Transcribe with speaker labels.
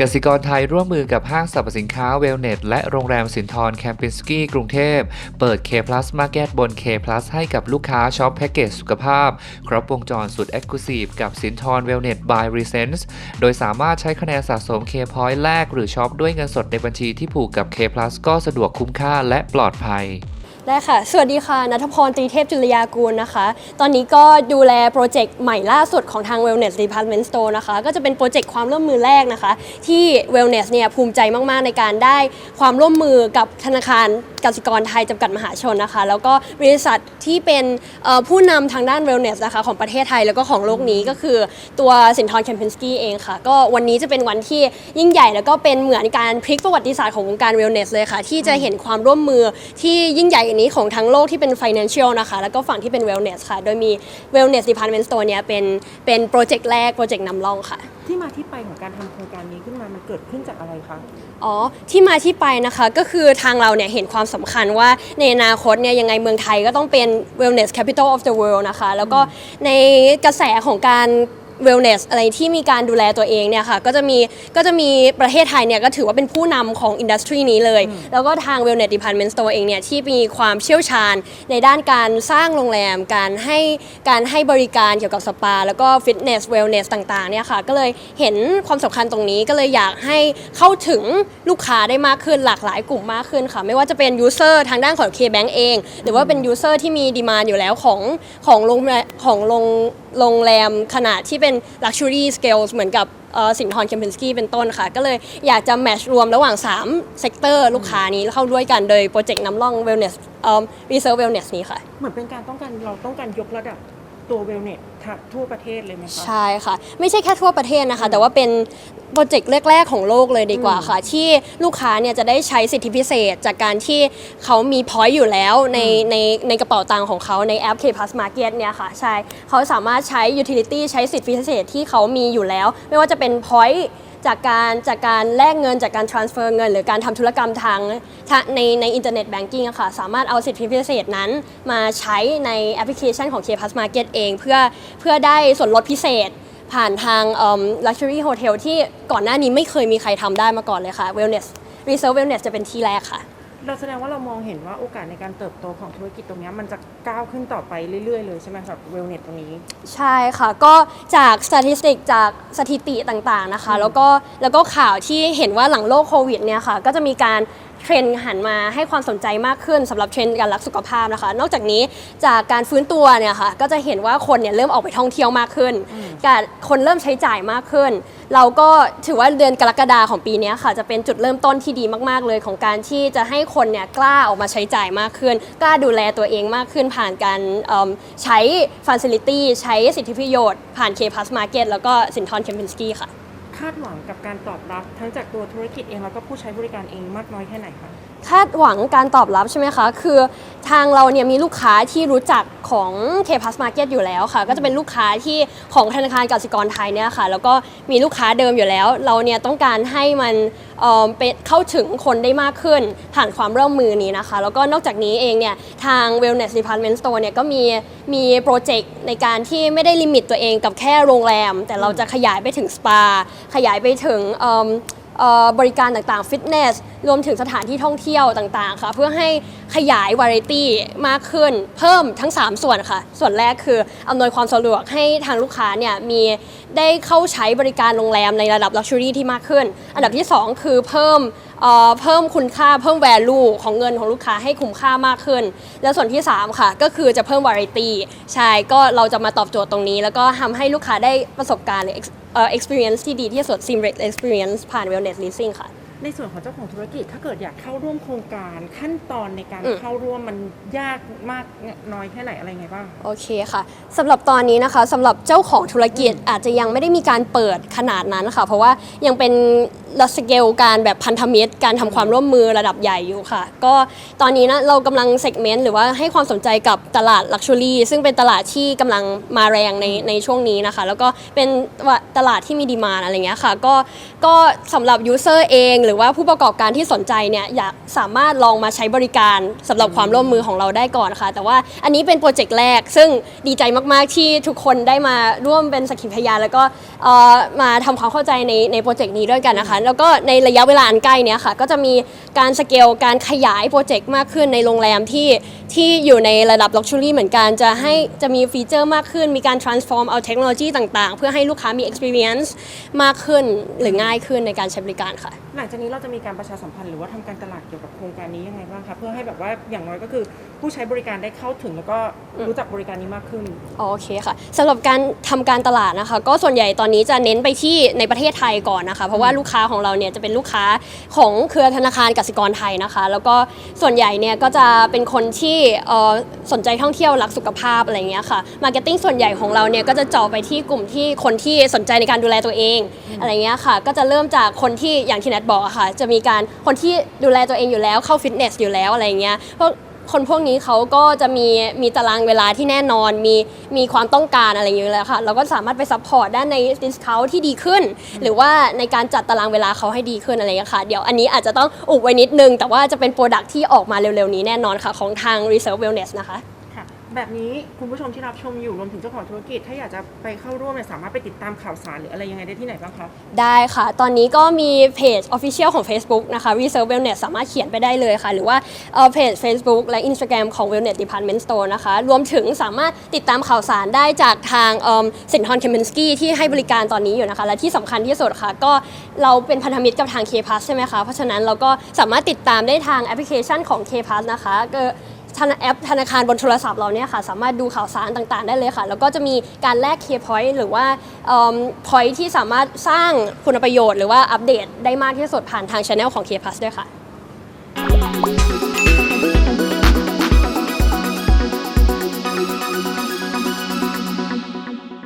Speaker 1: กสิกรไทยร่วมมือกับห้างสรรพสินค้าเวลเน็ตและโรงแรมสินทรแคมปินสกี้กรุงเทพ เปิด K Plus Market บน K Plus ให้กับลูกค้าช็อปแพ็กเกจสุขภาพ ครบวงจรสุด e x c l u s i v e กับสินทรเวลเน็ต by Resense โดยสามารถใช้คะแนนสะสม K Point แลกหรือช็อปด้วยเงินสดในบัญชีที่ผูกกับ K Plus ก็สะดวกคุ้มค่าและปลอดภัย
Speaker 2: ได้ค่ะ สวัสดีค่ะ นัทพรตรีเทพจุลยากูลนะคะ ตอนนี้ก็ดูแลโปรเจกต์ใหม่ล่าสุดของทาง Wellness Department Store นะคะ ก็จะเป็นโปรเจกต์ความร่วมมือแรกนะคะ ที่ Wellness เนี่ยภูมิใจมาก ๆ ในการได้ความร่วมมือกับธนาคาร กสิกรไทยจำกัดมหาชนนะคะ แล้วก็บริษัทที่เป็นผู้นำทางด้าน Wellness นะคะของประเทศไทยแล้วก็ของโลกนี้ก็คือตัวสินทรแคมเปนสกี้เองค่ะ ก็วันนี้จะเป็นวันที่ยิ่งใหญ่แล้วก็เป็นเหมือนการพลิกประวัติศาสตร์ของวงการ Wellness เลยค่ะ ที่จะเห็นความร่วมมือที่ยิ่งใหญ่อันนี้ของทั้งโลกที่เป็น Financial นะคะ แล้วก็ฝั่งที่เป็น Wellness ค่ะ โดยมี Wellness Department Store เนี่ยเป็นเป็นโปรเจกต์แรกโปรเจกต์นำร่องค่ะ
Speaker 3: ที่มาที่ไปของการทำโครงการนี้ขึ้นมา มันเกิดขึ้นจากอะไรคะ
Speaker 2: อ๋อที่มาที่ไปนะคะก็คือทางเราเนี่ยเห็นความสำคัญว่าในอนาคตเนี่ยยังไงเมืองไทยก็ต้องเป็น wellness capital of the world นะคะ แล้วก็ในกระแสของการ wellness อะไรที่มีการดูแลตัวเองเนี่ยค่ะก็จะมีก็จะมีประเทศไทยเนี่ยก็ถือว่าเป็นผู้นำของอินดัสทรีนี้เลย แล้วก็ทาง wellness department store เองเนี่ยที่มีความเชี่ยวชาญในด้านการสร้างโรงแรม การให้การให้บริการเกี่ยวกับสปา แล้วก็ฟิตเนสเวลเนสต่างๆเนี่ยค่ะก็เลยเห็นความสำคัญตรงนี้ก็เลยอยากให้เข้าถึงลูกค้าได้มากขึ้นหลากหลายกลุ่มมากขึ้นค่ะ ไม่ว่าจะเป็นยูเซอร์ทางด้านของ K-Bank เอง หรือว่าเป็นยูเซอร์ที่มีดีมานอยู่แล้วของของโรงแรมของโรงโรงแรมขนาดที่เป็น Luxury Scale เหมือนกับสินทรเคมเพนสกี้เป็นต้นค่ะ ก็เลยอยากจะแมชรวมระหว่าง3เซกเตอร์ลูกค้านี้เข้าด้วยกันโดยโปรเจกต์น้ำร่อง Wellness เอ่อ Reserve Wellness นี้ค่ะ
Speaker 3: เหมือนเป็นการต้องการเราต้องการยกระดับ ตัวเวลเนสทั่วประเทศเลยไหมคะ
Speaker 2: ใช่ค่ะ ไม่ใช่แค่ทั่วประเทศนะคะ แต่ว่าเป็นโปรเจกต์แรก ๆ ของโลกเลยดีกว่าค่ะ ที่ลูกค้าเนี่ยจะได้ใช้สิทธิพิเศษ จากการที่เขามีพอยต์อยู่แล้วในในในกระเป๋าตังค์ของเขาในแอป K Plus Market เนี่ยค่ะ ใช่เขาสามารถใช้ utility ใช้สิทธิพิเศษที่เขามีอยู่แล้ว ไม่ว่าจะเป็น point จากการจากการแลกเงินจากการ transfer เงิน หรือการทำธุรกรรมทางทางในในอินเทอร์เน็ตแบงกิ้งอะค่ะสามารถเอาสิทธิพิเศษนั้นมาใช้ในแอปพลิเคชันของ K Plus Market เอง เพื่อเพื่อได้ส่วนลดพิเศษ ผ่านทาง luxury hotel ที่ก่อนหน้านี้ไม่เคยมีใครทำได้มาก่อนเลยค่ะ wellness reserve wellness จะเป็นที่แรกค่ะ
Speaker 3: เราแสดงว่าเรามองเห็นว่าโอกาสในการเติบโตของธุรกิจตรงเนี้ยมันจะก้าวขึ้นต่อไปเรื่อย ๆ เลยใช่ไหมครับเวลเนตตรงนี้
Speaker 2: ใช่ค่ะ ก็จากสถิติจากสถิติต่างๆนะคะ แล้วก็แล้วก็ข่าวที่เห็นว่าหลังโรคโควิดเนี่ยค่ะ ก็จะมีการ เทรนด์หันมาให้ความสนใจมากขึ้นสำหรับเทรนด์การรักสุขภาพนะคะ นอกจากนี้จากการฟื้นตัวเนี่ยค่ะก็จะเห็นว่าคนเนี่ยเริ่มออกไปท่องเที่ยวมากขึ้นการคนเริ่มใช้จ่ายมากขึ้น เราก็ถือว่าเดือนกรกฎาของปีเนี้ยค่ะจะเป็นจุดเริ่มต้นที่ดีมากๆ เลยของการที่จะให้คนเนี่ยกล้าออกมาใช้จ่ายมากขึ้น กล้าดูแลตัวเองมากขึ้น ผ่านการเอิ่มใช้ Facility ใช้สิทธิประโยชน์ ผ่าน K Plus Market แล้วก็สินทรเคมเปนสกี้ค่ะ
Speaker 3: คาดหวังกับการตอบรับทั้งจากตัวธุรกิจเองแล้วก็ผู้ใช้บริการเองมากน้อยแค่ไหนคะ
Speaker 2: คาดหวังการตอบรับใช่ไหมคะ คือทางเราเนี่ยมีลูกค้าที่รู้จักของ K Plus Market อยู่แล้วค่ะ ก็จะเป็นลูกค้าที่ของธนาคารกสิกรไทยเนี่ยค่ะ แล้วก็มีลูกค้าเดิมอยู่แล้ว เราเนี่ยต้องการให้มันเอ่อเป็นเข้าถึงคนได้มากขึ้น ผ่านความร่วมมือนี้นะคะ แล้วก็นอกจากนี้เองเนี่ยทาง Wellness Department Store เนี่ยก็มีมีโปรเจกต์ในการที่ไม่ได้ลิมิตตัวเองกับแค่โรงแรม แต่เราจะขยายไปถึงสปา ขยายไปถึงเอ่อ บริการต่างๆ ฟิตเนส รวมถึงสถานที่ท่องเที่ยวต่างๆ ค่ะ เพื่อให้ขยายวาไรตี้มากขึ้น เพิ่มทั้ง 3 ส่วนค่ะ ส่วนแรกคืออำนวยความสะดวกให้ทางลูกค้าเนี่ยมีได้เข้าใช้บริการโรงแรมในระดับ Luxury ที่มากขึ้น อันดับที่ 2 คือเพิ่มเพิ่มคุณค่าเพิ่ม value ของเงินของลูกค้าให้คุ้มค่ามากขึ้น แล้วส่วนที่ 3 ค่ะ ก็คือจะเพิ่ม variety ใช่ก็เราจะมาตอบโจทย์ตรงนี้ แล้วก็ทำให้ลูกค้าได้ประสบการณ์ เอ่อ experience ที่ดีที่สุด seamless experience ผ่าน wellness leasing ค่ะ
Speaker 3: ในส่วนของเจ้าของธุรกิจถ้าเกิดอยากเข้าร่วมโครงการขั้นตอนในการ
Speaker 2: อืม
Speaker 3: เข้าร่วมมันยากมากน้อยแค่ไหนอะไรไงบ้าง
Speaker 2: โอเคค่ะสำหรับตอนนี้นะคะสำหรับเจ้าของธุรกิจอาจจะยังไม่ได้มีการเปิดขนาดนั้นค่ะ เพราะว่ายังเป็น ระสเกลการแบบพันธมิตร การทำความร่วมมือระดับใหญ่อยู่ค่ะ ก็ตอนนี้นะเรากำลังเซกเมนต์หรือว่าให้ความสนใจกับตลาดลักชัวรี่ซึ่งเป็นตลาดที่กำลังมาแรงในในช่วงนี้นะคะ แล้วก็เป็นตลาดที่มีดีมานอะไรเงี้ยค่ะ ก็ก็สำหรับยูเซอร์เองหรือว่าผู้ประกอบการที่สนใจเนี่ยอยากสามารถลองมาใช้บริการสำหรับความร่วมมือของเราได้ก่อนค่ะ แต่ว่าอันนี้เป็นโปรเจกต์แรก ซึ่งดีใจมาก ๆ ที่ทุกคนได้มาร่วมเป็นสักขีพยานแล้วก็เออมาทำความเข้าใจในในโปรเจกต์นี้ด้วยกันนะคะแล้วก็ในระยะเวลาอันใกล้เนี้ยค่ะ ก็จะมีการสเกลการขยายโปรเจกต์มากขึ้นในโรงแรมที่ที่อยู่ในระดับ Luxury เหมือนกันจะให้จะมีฟีเจอร์มากขึ้น มีการ transform เอาเทคโนโลยีต่างๆ เพื่อให้ลูกค้ามี experience มากขึ้นหรือง่ายขึ้นในการใช้บริการค่ะ
Speaker 3: หลังจากนี้เราจะมีการประชาสัมพันธ์หรือว่าทำการตลาดเกี่ยวกับโครงการนี้ยังไงบ้างคะเพื่อให้แบบว่าอย่างน้อยก็คือผู้ใช้บริการได้เข้าถึงแล้วก็รู้จักบริการนี้มากขึ้น
Speaker 2: โอเคค่ะสำหรับการทำการตลาดนะคะ ก็ส่วนใหญ่ตอนนี้จะเน้นไปที่ในประเทศไทยก่อนนะคะ เพราะว่าลูกค้าของของเราเนี่ยจะเป็นลูกค้าของเครือธนาคารกสิกรไทยนะคะ แล้วก็ส่วนใหญ่เนี่ยก็จะเป็นคนที่สนใจท่องเที่ยวรักสุขภาพอะไรเงี้ยค่ะมาร์เก็ตติ้งส่วนใหญ่ของเราเนี่ยก็จะเจาะไปที่กลุ่มที่คนที่สนใจในการดูแลตัวเองอะไรเงี้ยค่ะ ก็จะเริ่มจากคนที่อย่างที่แนทบอกอะค่ะ จะมีการคนที่ดูแลตัวเองอยู่แล้วเข้าฟิตเนสอยู่แล้วอะไรเงี้ยเพราะ คนพวกนี้เขาก็จะมีมีตารางเวลาที่แน่นอน มีมีความต้องการอะไรอย่างเงี้ยแล้วค่ะ เราก็สามารถไปซัพพอร์ตด้านในดิสคาวที่ดีขึ้น หรือว่าในการจัดตารางเวลาเขาให้ดีขึ้นอะไรอย่างเงี้ยค่ะ เดี๋ยวอันนี้อาจจะต้องอุบไว้นิดนึง แต่ว่าจะเป็นโปรดักที่ออกมาเร็วๆนี้แน่นอนค่ะของทาง Reserve Wellness นะคะ
Speaker 3: ค่ะ แบบนี้คุณผู้ชมที่รับชมอยู่รวมถึงเจ้าของธุรกิจ ถ้าอยากจะไปเข้าร่วมเนี่ยสามารถไปติดตามข่าวสารหรืออะไรยังไงได้ที่ไหนบ้างคะ
Speaker 2: ได้ค่ะ ตอนนี้ก็มีเพจ Official ของ Facebook นะคะ Reserve Wellness สามารถเขียนไปได้เลยค่ะ หรือว่าเพจ Facebook และ Instagram ของ Wellness Department Store นะคะ รวมถึงสามารถติดตามข่าวสารได้จากทางสินทรเคม n นสกี้ที่ให้บริการตอนนี้อยู่นะคะ และที่สำคัญที่สุดค่ะ ก็เราเป็นพันธมิตรกับทาง K Pass ใช่ไหมคะ เพราะฉะนั้นเราก็สามารถติดตามได้ทางแอปพลิเคชันของ K Pass นะคะก็ แอปธนาคารบนโทรศัพท์เราเนี่ยค่ะสามารถดูข่าวสารต่างๆ ได้เลยค่ะ แล้วก็จะมีการแลกเคอร์พอยต์หรือว่าพอยต์ที่สามารถสร้างคุณประโยชน์ หรือว่าอัปเดตได้มากที่สุดผ่านทางช anel ของ K Plus ด้วยค่ะ